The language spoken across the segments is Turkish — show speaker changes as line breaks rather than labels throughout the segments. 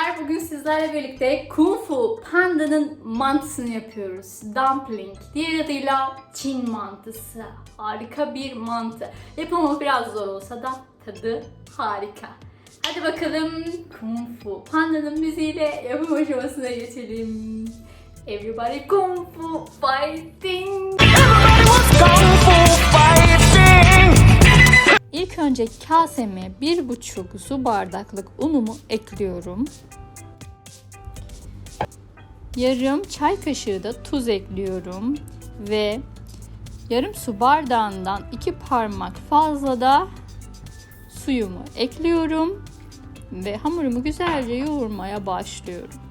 Merhabalar, bugün sizlerle birlikte Kung Fu Panda'nın mantısını yapıyoruz. Dumpling, diğer adıyla Çin mantısı. Harika bir mantı. Yapımı biraz zor olsa da tadı harika. Hadi bakalım Kung Fu Panda'nın müziğiyle yapım aşamasına geçelim. Everybody Kung Fu Fighting! İlk önce kaseme bir buçuk su bardaklık unumu ekliyorum. Yarım çay kaşığı da tuz ekliyorum ve yarım su bardağından iki parmak fazla da suyumu ekliyorum ve hamurumu güzelce yoğurmaya başlıyorum.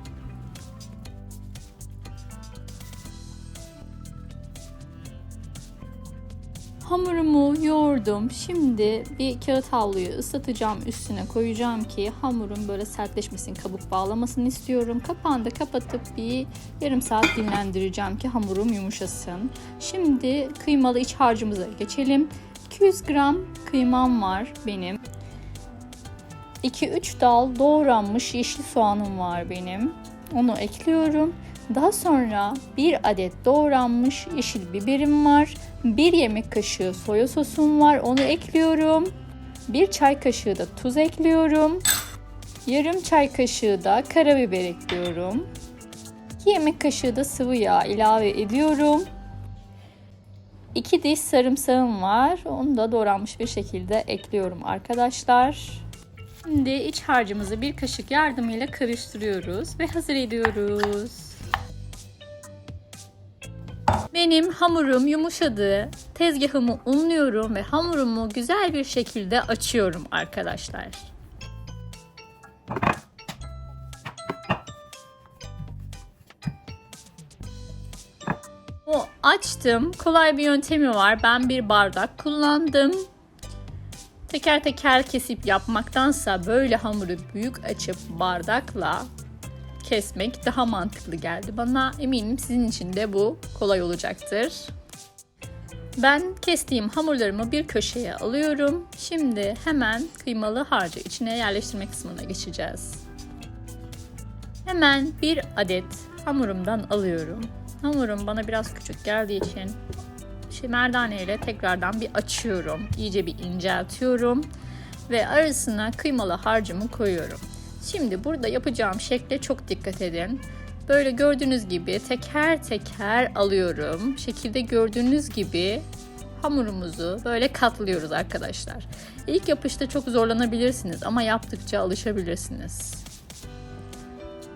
Hamurumu yoğurdum. Şimdi bir kağıt havluyu ıslatacağım üstüne koyacağım ki hamurum böyle sertleşmesin, kabuk bağlamasını istiyorum. Kapağını da kapatıp bir yarım saat dinlendireceğim ki hamurum yumuşasın. Şimdi kıymalı iç harcımıza geçelim. 200 gram kıymam var benim. 2-3 dal doğranmış yeşil soğanım var benim. Onu ekliyorum. Daha sonra bir adet doğranmış yeşil biberim var. Bir yemek kaşığı soya sosum var. Onu ekliyorum. Bir çay kaşığı da tuz ekliyorum. Yarım çay kaşığı da karabiber ekliyorum. 2 yemek kaşığı da sıvı yağ ilave ediyorum. 2 diş sarımsağım var. Onu da doğranmış bir şekilde ekliyorum arkadaşlar. Şimdi iç harcımızı bir kaşık yardımıyla karıştırıyoruz ve hazır ediyoruz. Benim hamurum yumuşadı. Tezgahımı unluyorum ve hamurumu güzel bir şekilde açıyorum arkadaşlar. O açtım. Kolay bir yöntemi var. Ben bir bardak kullandım. Teker teker kesip yapmaktansa böyle hamuru büyük açıp bardakla kesmek daha mantıklı geldi bana. Eminim sizin için de bu kolay olacaktır. Ben kestiğim hamurlarımı bir köşeye alıyorum. Şimdi hemen kıymalı harcı içine yerleştirme kısmına geçeceğiz. Hemen bir adet hamurumdan alıyorum. Hamurum bana biraz küçük geldiği için şey merdane ile tekrardan bir açıyorum. İyice bir inceltiyorum ve arasına kıymalı harcımı koyuyorum. Şimdi burada yapacağım şekle çok dikkat edin. Böyle gördüğünüz gibi teker teker alıyorum. Şekilde gördüğünüz gibi hamurumuzu böyle katlıyoruz arkadaşlar. İlk yapışta çok zorlanabilirsiniz ama yaptıkça alışabilirsiniz.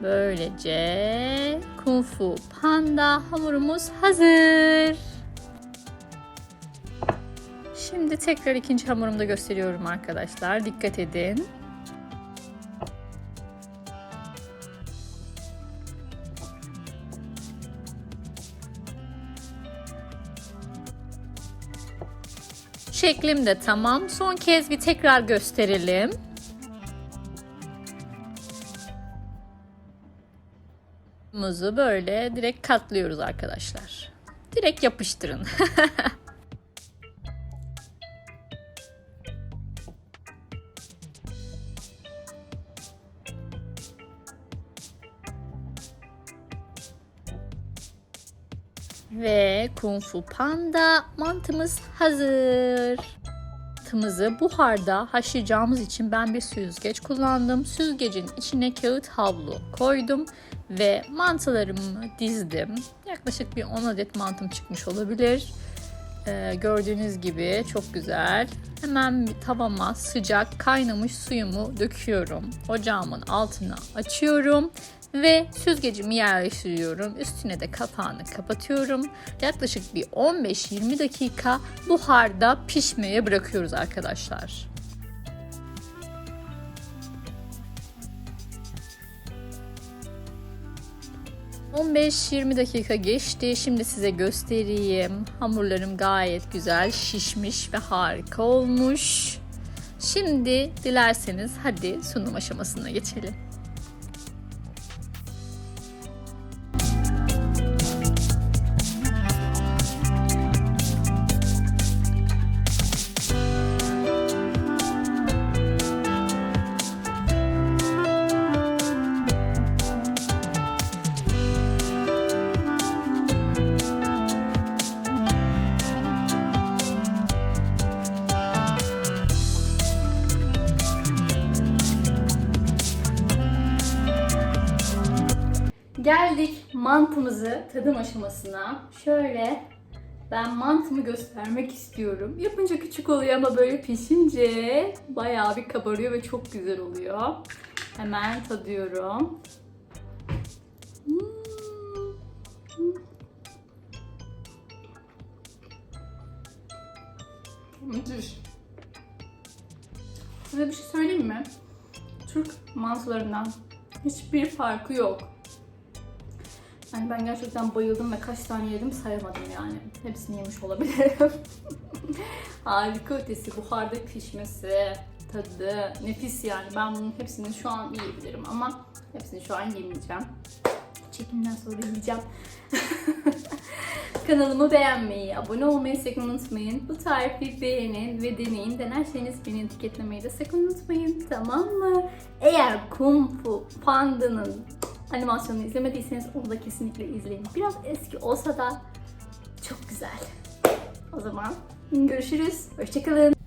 Böylece Kung Fu Panda hamurumuz hazır. Şimdi tekrar ikinci hamurumu da gösteriyorum arkadaşlar. Dikkat edin. Şeklim de tamam. Son kez bir tekrar gösterelim. Muzu böyle direkt katlıyoruz arkadaşlar. Direkt yapıştırın. Ve Kung Fu Panda mantımız hazır. Mantımızı buharda haşlayacağımız için ben bir süzgeç kullandım. Süzgecin içine kağıt havlu koydum ve mantılarımı dizdim. Yaklaşık bir 10 adet mantım çıkmış olabilir. Ee, gördüğünüz gibi çok güzel. Hemen tavama sıcak kaynamış suyumu döküyorum. Ocağımın altına açıyorum ve süzgecimi yerleştiriyorum. Üstüne de kapağını kapatıyorum. Yaklaşık bir 15-20 dakika buharda pişmeye bırakıyoruz arkadaşlar. ...15-20 dakika geçti. Şimdi size göstereyim. Hamurlarım gayet güzel şişmiş ve harika olmuş. Şimdi dilerseniz hadi sunum aşamasına geçelim. Mantımızı tadım aşamasına. Şöyle ben mantımı göstermek istiyorum. Yapınca küçük oluyor ama böyle pişince bayağı bir kabarıyor ve çok güzel oluyor. Hemen tadıyorum. Hmm. Müthiş. Size bir şey söyleyeyim mi? Türk mantılarından hiçbir farkı yok. Yani ben gerçekten bayıldım ve kaç tane yedim sayamadım yani. Hepsini yemiş olabilirim. Harika ötesi, buharda pişmesi, tadı, nefis yani. Ben bunun hepsini şu an yiyebilirim ama hepsini şu an yemeyeceğim. Çekimden sonra yiyeceğim. Kanalımı beğenmeyi, abone olmayı sakın unutmayın. Bu tarifi beğenin ve deneyin. Denerseniz beni etiketlemeyi de sakın unutmayın. Tamam mı? Eğer Kung Fu Panda'nın animasyonunu izlemediyseniz onu da kesinlikle izleyin. Biraz eski olsa da çok güzel. O zaman görüşürüz. Hoşçakalın.